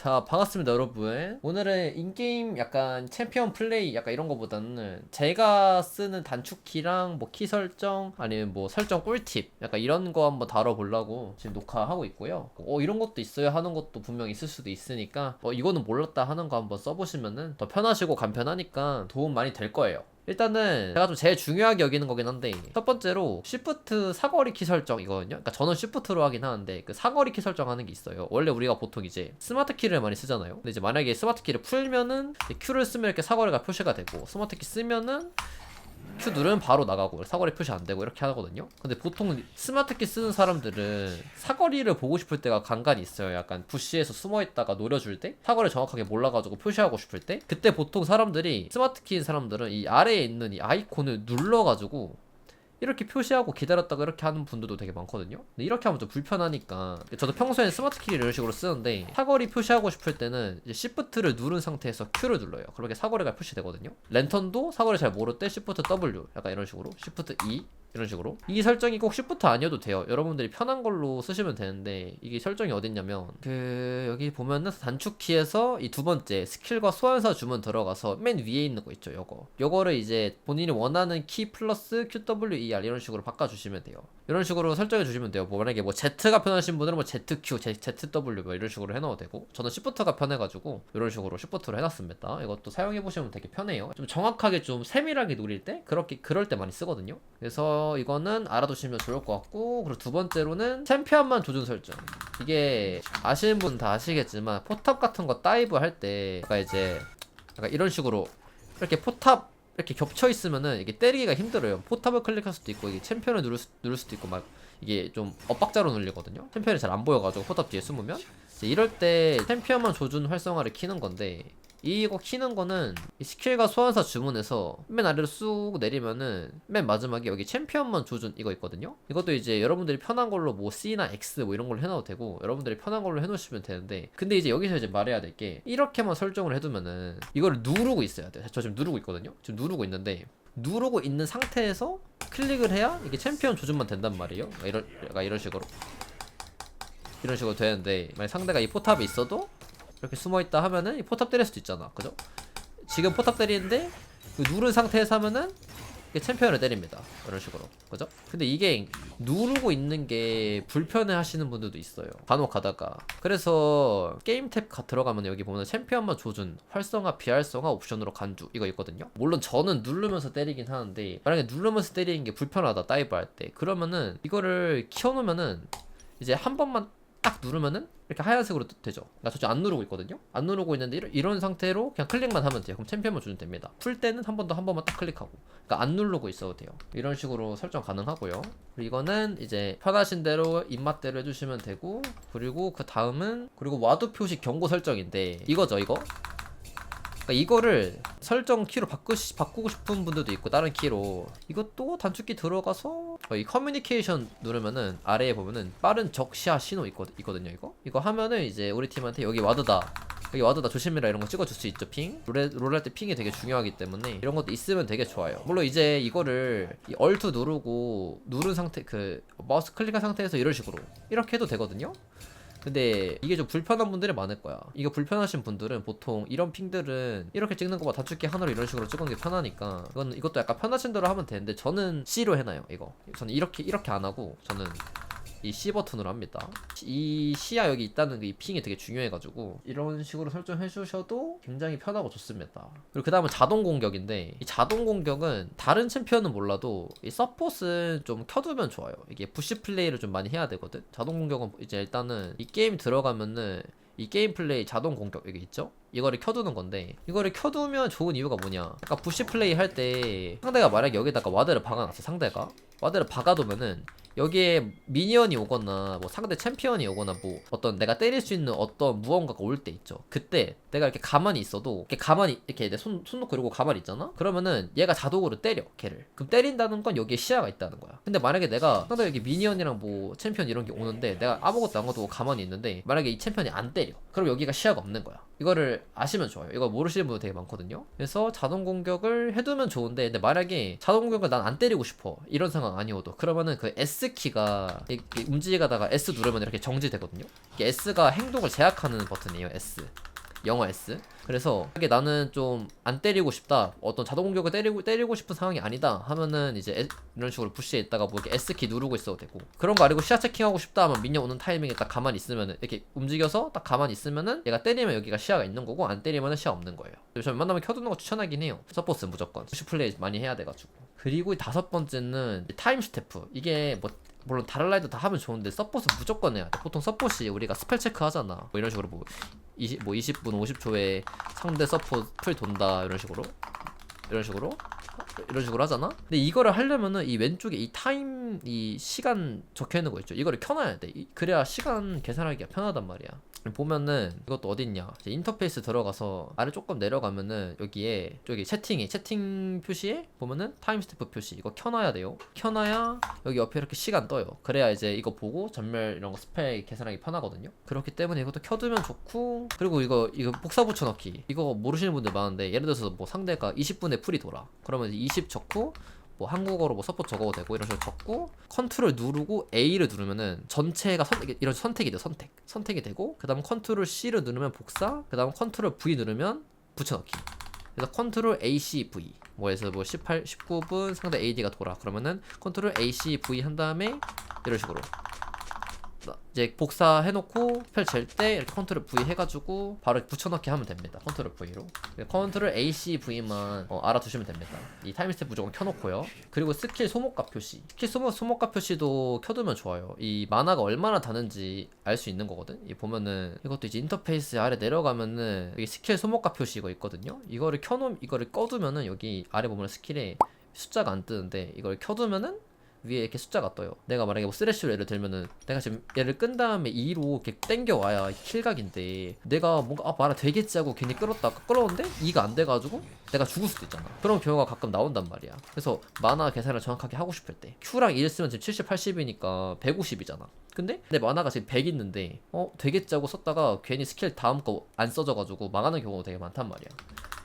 자 반갑습니다 여러분. 오늘은 인게임 약간 챔피언 플레이 약간 이런 거보다는 제가 쓰는 단축키랑 뭐 키 설정 아니면 뭐 설정 꿀팁 약간 이런 거 한번 다뤄보려고 지금 녹화하고 있고요. 어 이런 것도 있어요 하는 것도 분명 있을 수도 있으니까 어 이거는 몰랐다 하는 거 한번 써보시면은 더 편하시고 간편하니까 도움 많이 될 거예요 일단은 제가 좀 제일 중요하게 여기는 거긴 한데 첫 번째로 쉬프트 사거리 키 설정 이거든요. 그러니까 저는 쉬프트로 하긴 하는데 그 사거리 키 설정하는 게 있어요. 원래 우리가 보통 이제 스마트 키를 많이 쓰잖아요. 근데 이제 만약에 스마트 키를 풀면은 Q를 쓰면 이렇게 사거리가 표시가 되고 스마트 키 쓰면은 Q 누르면 바로 나가고 사거리 표시 안 되고 이렇게 하거든요. 근데 보통 스마트 키 쓰는 사람들은 사거리를 보고 싶을 때가 간간이 있어요. 약간 부시에서 숨어 있다가 노려줄 때 사거리 정확하게 몰라가지고 표시하고 싶을 때 그때 보통 사람들이 스마트 키인 사람들은 이 아래에 있는 이 아이콘을 눌러가지고 이렇게 표시하고 기다렸다가 이렇게 하는 분들도 되게 많거든요. 근데 이렇게 하면 좀 불편하니까 저도 평소에 스마트 키를 이런 식으로 쓰는데 사거리 표시하고 싶을 때는 이제 Shift를 누른 상태에서 Q를 눌러요. 그러면 사거리가 표시되거든요. 랜턴도 사거리 잘 모를 때 Shift W 약간 이런 식으로 Shift E 이런 식으로 이 설정이 꼭 Shift 아니어도 돼요. 여러분들이 편한 걸로 쓰시면 되는데 이게 설정이 어딨냐면 그 여기 보면은 단축키에서 이 두 번째 스킬과 소환사 주문 들어가서 맨 위에 있는 거 있죠. 요거 요거를 이제 본인이 원하는 키 플러스 QWER 이런 식으로 바꿔주시면 돼요. 이런 식으로 설정해 주시면 돼요. 뭐 만약에 뭐 Z가 편하신 분들은 뭐 ZQ, ZW 뭐 이런 식으로 해놔도 되고 저는 Shift가 편해가지고 이런 식으로 Shift로 해놨습니다. 이것도 사용해 보시면 되게 편해요. 좀 정확하게 좀 세밀하게 누릴 때 그렇게 그럴 때 많이 쓰거든요. 그래서 이거는 알아두시면 좋을 것 같고 그리고 두 번째로는 챔피언만 조준 설정. 이게 아시는 분 다 아시겠지만 포탑 같은 거 다이브 할때 약간 이제 약간 이런 식으로 이렇게 포탑 이렇게 겹쳐 있으면은 이게 때리기가 힘들어요. 포탑을 클릭할 수도 있고 이게 챔피언을 누를, 수, 누를 수도 있고 막 이게 좀 엇박자로 눌리거든요. 챔피언이 잘 안 보여가지고 포탑 뒤에 숨으면 이럴 때 챔피언만 조준 활성화를 키는 건데 이거 키는 거는 이 스킬과 소환사 주문에서 맨 아래로 쑥 내리면은 맨 마지막에 여기 챔피언만 조준 이거 있거든요. 이것도 이제 여러분들이 편한 걸로 뭐 C나 X 뭐 이런 걸로 해놔도 되고 여러분들이 편한 걸로 해놓으시면 되는데 근데 이제 여기서 이제 말해야 될 게 이렇게만 설정을 해두면은 이거를 누르고 있어야 돼요. 저 지금 누르고 있거든요. 지금 누르고 있는데 누르고 있는 상태에서 클릭을 해야 이게 챔피언 조준만 된단 말이에요. 이런 이런 식으로 이런 식으로 되는데 만약 상대가 이 포탑에 있어도 이렇게 숨어 있다 하면은 이 포탑 때릴 수도 있잖아. 그죠? 지금 포탑 때리는데 그 누른 상태에서 하면은 챔피언을 때립니다. 이런 식으로. 그죠? 근데 이게 누르고 있는 게 불편해 하시는 분들도 있어요. 간혹 가다가. 그래서 게임 탭 가- 들어가면 여기 보면 챔피언만 조준, 활성화, 비활성화 옵션으로 간주 이거 있거든요. 물론 저는 누르면서 때리긴 하는데 만약에 누르면서 때리는 게 불편하다 다이브 할 때 그러면은 이거를 키워놓으면은 이제 한 번만 딱 누르면은 이렇게 하얀색으로 뜨- 되죠. 나 저쪽 안 누르고 있거든요. 안 누르고 있는데 이런, 이런 상태로 그냥 클릭만 하면 돼요. 그럼 챔피언만 주면 됩니다. 풀 때는 한 번 더 한 번만 딱 클릭하고. 그러니까 안 누르고 있어도 돼요. 이런 식으로 설정 가능하고요. 그리고 이거는 이제 편하신 대로 입맛대로 해주시면 되고 그리고 그 다음은 그리고 와드 표시 경고 설정인데 이거죠 이거. 그러니까 이거를 설정 키로 바꾸시, 바꾸고 싶은 분들도 있고 다른 키로 이것도 단축키 들어가서 어, 이 커뮤니케이션 누르면은 아래에 보면은 빠른 적시야 신호 있거, 있거든요 이거? 이거 하면은 이제 우리 팀한테 여기 와드다 여기 와드다 조심해라 이런 거 찍어줄 수 있죠 핑? 롤, 롤할 때 핑이 되게 중요하기 때문에 이런 것도 있으면 되게 좋아요. 물론 이제 이거를 이 얼트 누르고 누른 상태 그 마우스 클릭한 상태에서 이런 식으로 이렇게 해도 되거든요 근데 이게 좀 불편한 분들이 많을 거야. 이거 불편하신 분들은 보통 이런 핑들은 이렇게 찍는 거보다 단축키 하나로 이런 식으로 찍는 게 편하니까 이건 이것도 약간 편하신 대로 하면 되는데 저는 C로 해놔요. 이거 저는 이렇게 이렇게 안 하고 저는 이 C 버튼으로 합니다. 이 C야 여기 있다는 이 핑이 되게 중요해가지고 이런 식으로 설정해 주셔도 굉장히 편하고 좋습니다. 그리고 그 다음은 자동 공격인데 이 자동 공격은 다른 챔피언은 몰라도 이 서폿은 좀 켜두면 좋아요. 이게 부시 플레이를 좀 많이 해야 되거든. 자동 공격은 이제 일단은 이 게임 들어가면은 이 게임 플레이 자동 공격 여기 있죠? 이거를 켜두는 건데 이거를 켜두면 좋은 이유가 뭐냐 아까 부시 플레이 할 때 상대가 만약에 여기다가 와드를 박아놨어 상대가 와드를 박아두면은 여기에 미니언이 오거나 뭐 상대 챔피언이 오거나 뭐 어떤 내가 때릴 수 있는 어떤 무언가가 올 때 있죠. 그때 내가 이렇게 가만히 있어도 이렇게 가만히 이렇게 내 손 손 놓고 이러고 가만히 있잖아? 그러면은 얘가 자동으로 때려 걔를. 그럼 때린다는 건 여기에 시야가 있다는 거야. 근데 만약에 내가 상대 여기 미니언이랑 뭐 챔피언 이런 게 오는데 내가 아무것도 안 가도 가만히 있는데 만약에 이 챔피언이 안 때려 그럼 여기가 시야가 없는 거야. 이거를 아시면 좋아요. 이거 모르시는 분들 되게 많거든요. 그래서 자동 공격을 해두면 좋은데, 근데 만약에 자동 공격을 난 안 때리고 싶어. 이런 상황 아니어도. 그러면은 그 S 키가 이렇게 움직이다가 S 누르면 이렇게 정지되거든요. S가 행동을 제약하는 버튼이에요. S. 영어 S. 그래서 이게 나는 좀 안 때리고 싶다. 어떤 자동 공격을 때리고 때리고 싶은 상황이 아니다. 하면은 이제 에- 이런 식으로 부시에 있다가 뭐 이렇게 S 키 누르고 있어도 되고 그런 거 아니고 시야 체킹하고 싶다 하면 미니언 오는 타이밍에 딱 가만히 있으면은 이렇게 움직여서 딱 가만히 있으면은 얘가 때리면 여기가 시야가 있는 거고 안 때리면은 시야 없는 거예요. 저는 웬만하면 켜두는 거 추천하긴 해요. 서포스 무조건 푸시 플레이 많이 해야 돼가지고. 그리고 이 다섯 번째는 타임 스태프. 이게 뭐 물론 다른 라이더 다 하면 좋은데 서폿은 무조건 해야 돼. 보통 서폿이 우리가 스펠 체크 하잖아. 뭐 이런 식으로 뭐 20, 뭐 20분 50초에 상대 서폿 풀 돈다 이런 식으로 이런 식으로 이런 식으로 하잖아. 근데 이거를 하려면은 이 왼쪽에 이 타임 이 시간 적혀 있는 거 있죠. 이거를 켜놔야 돼. 이- 그래야 시간 계산하기가 편하단 말이야. 보면은 이것도 어딨냐. 인터페이스 들어가서 아래 조금 내려가면은 여기에 저기 채팅이 채팅 표시에 보면은 타임 스태프 표시. 이거 켜놔야 돼요. 켜놔야 여기 옆에 이렇게 시간 떠요. 그래야 이제 이거 보고 전멸 이런 거 스펠 계산하기 편하거든요. 그렇기 때문에 이것도 켜두면 좋고 그리고 이거 이거 복사 붙여넣기. 이거 모르시는 분들 많은데 예를 들어서 뭐 상대가 20분에 풀이 돌아. 그러면 20 적고 뭐 한국어로 뭐 서포트 적어도 되고 이런 식으로 적고 컨트롤 누르고 A를 누르면은 전체가 선, 이런 선택이 돼 선택. 선택이 되고 그 다음 컨트롤 C를 누르면 복사 그 다음 컨트롤 V 누르면 붙여넣기. 그래서 컨트롤 A C V. 뭐 해서 뭐 18, 19분 상대 AD가 돌아. 그러면은 컨트롤 A C V 한 다음에 이런 식으로. 나- 이제 복사해놓고 스펠 잴때 이렇게 컨트롤 V 해가지고 바로 붙여넣기 하면 됩니다. 컨트롤 V로 컨트롤 A, C, V만 어, 알아두시면 됩니다. 이 타임 스텝 무조건 켜놓고요. 그리고 스킬 소모가 표시 스킬 소모, 소모가 표시도 켜두면 좋아요. 이 만화가 얼마나 다는지 알 수 있는 거거든. 이 보면은 이것도 이제 인터페이스 아래 내려가면은 여기 스킬 소모가 표시 이거 있거든요. 이거를 켜놓 이거를 꺼두면은 여기 아래 보면 스킬에 숫자가 안 뜨는데 이걸 켜두면은 위에 이렇게 숫자가 떠요. 내가 만약에 뭐 스레쉬로 예를 들면은 내가 지금 얘를 끈 다음에 2로 이렇게 땡겨 와야 킬각인데 내가 뭔가 아 말아 되겠지 하고 괜히 끌었다가 끌었는데 2가 안 돼가지고 내가 죽을 수도 있잖아. 그런 경우가 가끔 나온단 말이야. 그래서 만화 계산을 정확하게 하고 싶을 때 Q랑 1 쓰면 지금 70, 80이니까 150이잖아. 근데 내 만화가 지금 100 있는데 어 되겠지 하고 썼다가 괜히 스킬 다음 거 안 써져가지고 망하는 경우가 되게 많단 말이야.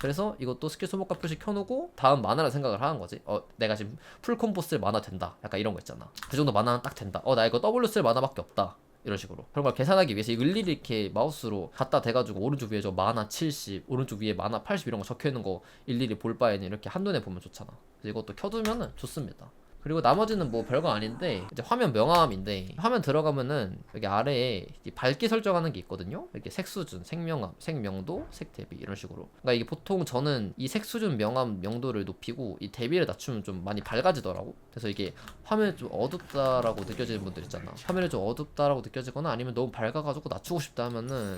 그래서 이것도 스킬 소모가 표시 켜놓고 다음 만화를 생각을 하는 거지. 어, 내가 지금 풀 콤보 쓸 만화 된다. 약간 이런 거 있잖아. 그 정도 만화는 딱 된다. 어, 나 이거 W 쓸 만화밖에 없다. 이런 식으로 그런 걸 계산하기 위해서 이 일일이 이렇게 마우스로 갖다 대가지고 오른쪽 위에 저 만화 70 오른쪽 위에 만화 80 이런 거 적혀 있는 거 일일이 볼 바에는 이렇게 한눈에 보면 좋잖아 그래서 이것도 켜두면은 좋습니다 그리고 나머지는 뭐 별거 아닌데 이제 화면 명암인데 화면 들어가면은 여기 아래에 이 밝기 설정하는 게 있거든요. 이렇게 색 수준, 색명암, 색명도, 색 대비 이런 식으로. 그러니까 이게 보통 저는 이 색 수준, 명암, 명도를 높이고 이 대비를 낮추면 좀 많이 밝아지더라고. 그래서 이게 화면이 좀 어둡다라고 느껴지는 분들 있잖아. 화면이 좀 어둡다라고 느껴지거나 아니면 너무 밝아가지고 낮추고 싶다 하면은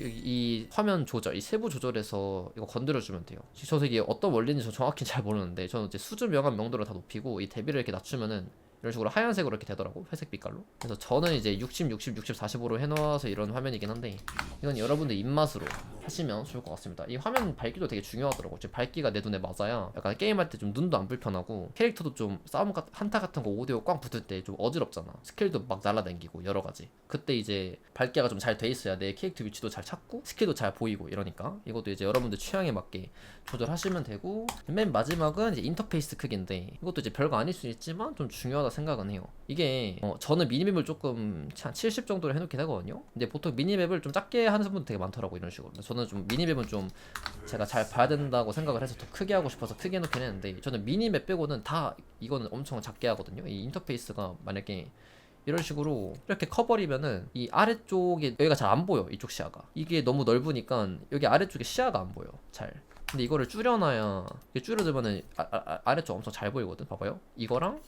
이, 이 화면 조절, 이 세부 조절에서 이거 건드려주면 돼요. 저도 이게 어떤 원리인지 저 정확히 잘 모르는데 저는 이제 수준 명암 명도를 다 높이고 이 대비를 이렇게 낮추면은 이런 식으로 하얀색으로 이렇게 되더라고 회색 빛깔로. 그래서 저는 이제 60, 60, 60, 40으로 해놓아서 이런 화면이긴 한데 이건 여러분들 입맛으로 하시면 좋을 것 같습니다. 이 화면 밝기도 되게 중요하더라고. 지금 밝기가 내 눈에 맞아야 약간 게임할 때 좀 눈도 안 불편하고 캐릭터도 좀 싸움 같 한타 같은 거 오디오 꽝 붙을 때 좀 어지럽잖아. 스킬도 막 날라다니고 여러 가지. 그때 이제 밝기가 좀 잘 돼 있어야 내 캐릭터 위치도 잘 찾고 스킬도 잘 보이고 이러니까 이것도 이제 여러분들 취향에 맞게 조절하시면 되고 맨 마지막은 이제 인터페이스 크기인데 이것도 이제 별거 아닐 수 있지만 좀 중요하다 생각은 해요. 이게 어, 저는 미니맵을 조금 한 70 정도로 해놓긴 하거든요. 근데 보통 미니맵을 좀 작게 하는 분들 되게 많더라고 이런 식으로. 저는 좀 미니맵은 좀 제가 잘 봐야 된다고 생각을 해서 더 크게 하고 싶어서 크게 해놓긴 했는데 저는 미니맵 빼고는 다 이거는 엄청 작게 하거든요. 이 인터페이스가 만약에 이런 식으로 이렇게 커버리면은 이 아래쪽에 여기가 잘 안 보여 이쪽 시야가. 이게 너무 넓으니까 여기 아래쪽에 시야가 안 보여 잘. 근데 이거를 줄여놔야 이게 줄여두면은 아, 아, 아래쪽 엄청 잘 보이거든 봐봐요. 이거랑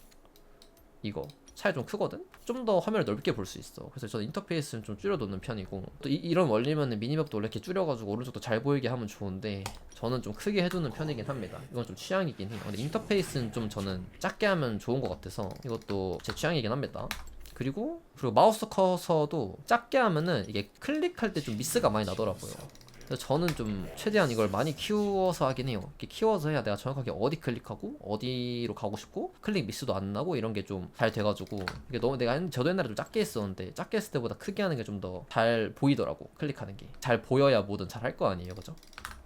이거 차이 좀 크거든? 좀 더 화면을 넓게 볼 수 있어. 그래서 저는 인터페이스는 좀 줄여놓는 편이고 또 이, 런 원리면은 미니맵도 원래 이렇게 줄여가지고 오른쪽도 잘 보이게 하면 좋은데 저는 좀 크게 해두는 편이긴 합니다. 이건 좀 취향이긴 해요. 근데 인터페이스는 좀 저는 작게 하면 좋은 것 같아서 이것도 제 취향이긴 합니다. 그리고 그리고 마우스 커서도 작게 하면은 이게 클릭할 때 좀 미스가 많이 나더라고요. 저는 좀 최대한 이걸 많이 키워서 하긴 해요. 이렇게 키워서 해야 내가 정확하게 어디 클릭하고 어디로 가고 싶고 클릭 미스도 안 나고 이런 게 좀 잘 돼가지고 이게 너무 내가 옛- 저도 옛날에 좀 작게 했었는데 작게 했을 때보다 크게 하는 게 좀 더 잘 보이더라고 클릭하는 게 잘 보여야 뭐든 잘 할 거 아니에요, 그죠?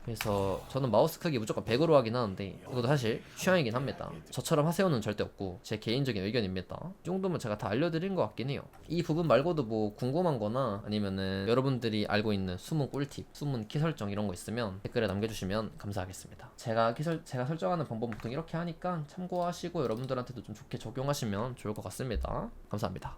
그래서 저는 마우스 크기 무조건 100으로 하긴 하는데 이것도 사실 취향이긴 합니다. 저처럼 하세요는 절대 없고 제 개인적인 의견입니다. 이 정도면 제가 다 알려드린 것 같긴 해요. 이 부분 말고도 뭐 궁금한 거나 아니면은 여러분들이 알고 있는 숨은 꿀팁, 숨은 키 설정 이런 거 있으면 댓글에 남겨주시면 감사하겠습니다. 제가 키 설, 제가 설정하는 방법 보통 이렇게 하니까 참고하시고 여러분들한테도 좀 좋게 적용하시면 좋을 것 같습니다. 감사합니다.